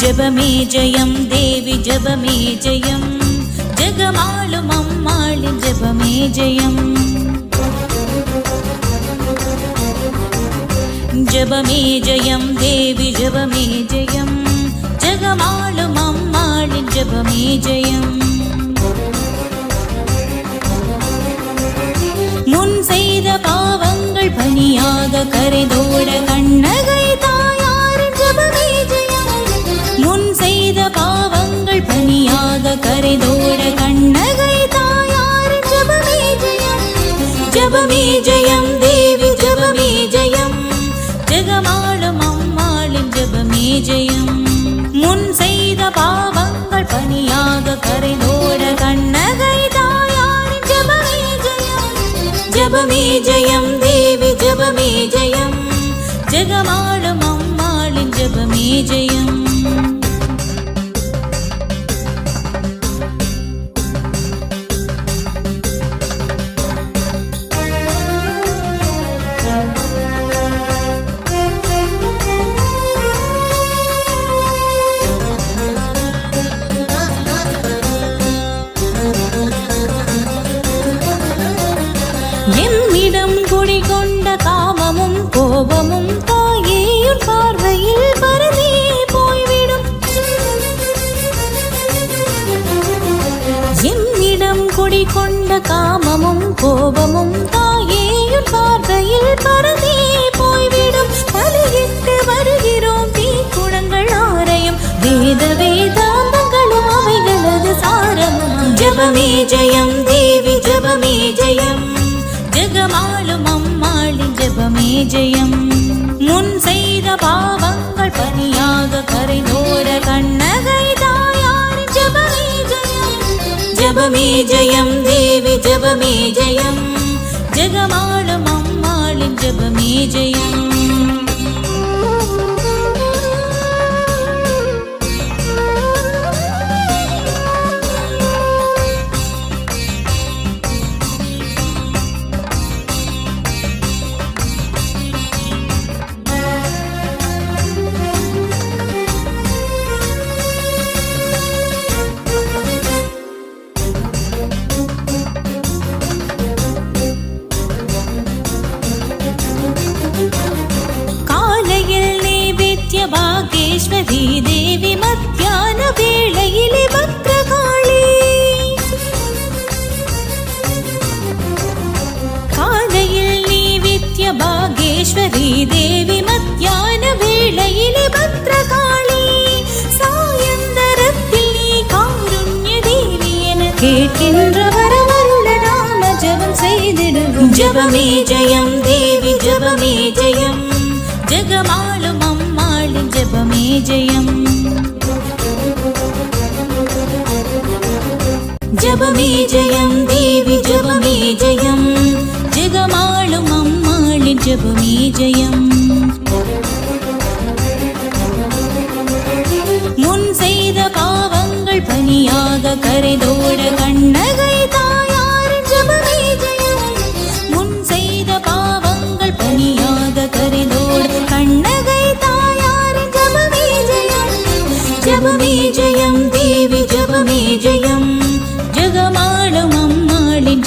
ஜபமே ஜயம் தேவி ஜபமே ஜயம். ஜெகமாளும் அம்மாளின் ஜபமே ஜயம். ஜபமே ஜயம் தேவி ஜபமே ஜயம். ஜெகமாளும் அம்மாளின் ஜபமே ஜயம். முன் செய்த பாவங்கள் பணியாக கரைதோட ஜபமே ஜெயம் தேவி ஜபமே ஜெயம். ஜெகமாளும் அம்மாளின் ஜபமே ஜெயம். முன் செய்த பாவங்கள் பணியாக கரைதோட கண்ணகை தாயாரின் ஜபமே ஜெயம். ஜபமே ஜெயம் தேவி ஜபமே ஜெயம். ஜெகமாளும் அம்மாளின் ஜபமே ஜெயம். எம்மிடம் குடிகொண்ட காமமும் கோபமும் தாயேயுன் பார்வையில் பரதே போய்விடும். என்னிடம் எம்மிடம் குடிகொண்ட காமமும் கோபமும் தாயேயுன் பார்வையில் பரதே போய்விடும். தலையிட்டு வருகிறோம் தீ குணங்கள் ஆரையும். வேத வேதாந்தங்களும் அவைகளது சாரமும். ஜபமே ஜெயம் தேவி ஜபமே ஜெயம். ஜெகமாளும் அம்மாளின் ஜெபமே ஜெயம். முன் செய்த பாவங்கள் பணியாக கரைந்தோட கண்ணகை தாயாரின் ஜெபமே ஜெயம். ஜெபமே ஜெயம் தேவி ஜெபமே ஜெயம். ஜெகமாளும் அம்மாளின் ஜெபமே ஜெயம். பாகேஸ்வரி தேவி மத்தியான வேளையிலே பத்ரகாளி காலையில் நைவேத்ய பாகேஸ்வரி தேவி மத்தியான வேளையிலே பத்ரகாளி சாயந்தரத்தில் நீ காருண்ய தேவி என கேட்கின்ற வரவருள நாம ஜபம் செய்திடுவோம். ஜபமே ஜெயம் தேவி ஜபமே ஜெயம். ஜெகமாளும் அம்மாளின் ஜெபமே ஜெயம் ஜபமே ஜெயம் தேவி ஜபமே ஜெயம் ஜெகமாளும் அம்மாளின் ஜபமே ஜெயம்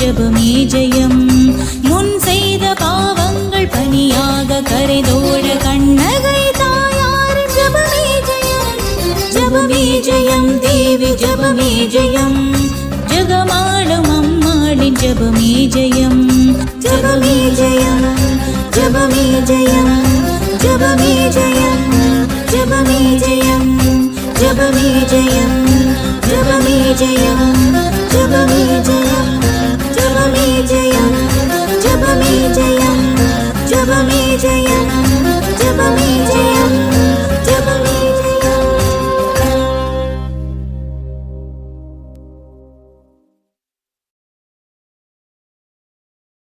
ஜபமே ஜெயம். முன் செய்த பாவங்கள் பணியாக கரைதோட கண்ணகை தாயார் ஜபமே ஜெயம். ஜபமே ஜெயம் தேவி ஜபமே ஜெயம். ஜகமாடும் அம்மாளின் ஜபமே ஜெயம். ஜபமே ஜெயம் ஜபமே ஜெயம். ஜபமே ஜெயம் ஜபமே ஜெயம். ஜபமே ஜெயம் ஜபமே ஜெயம்.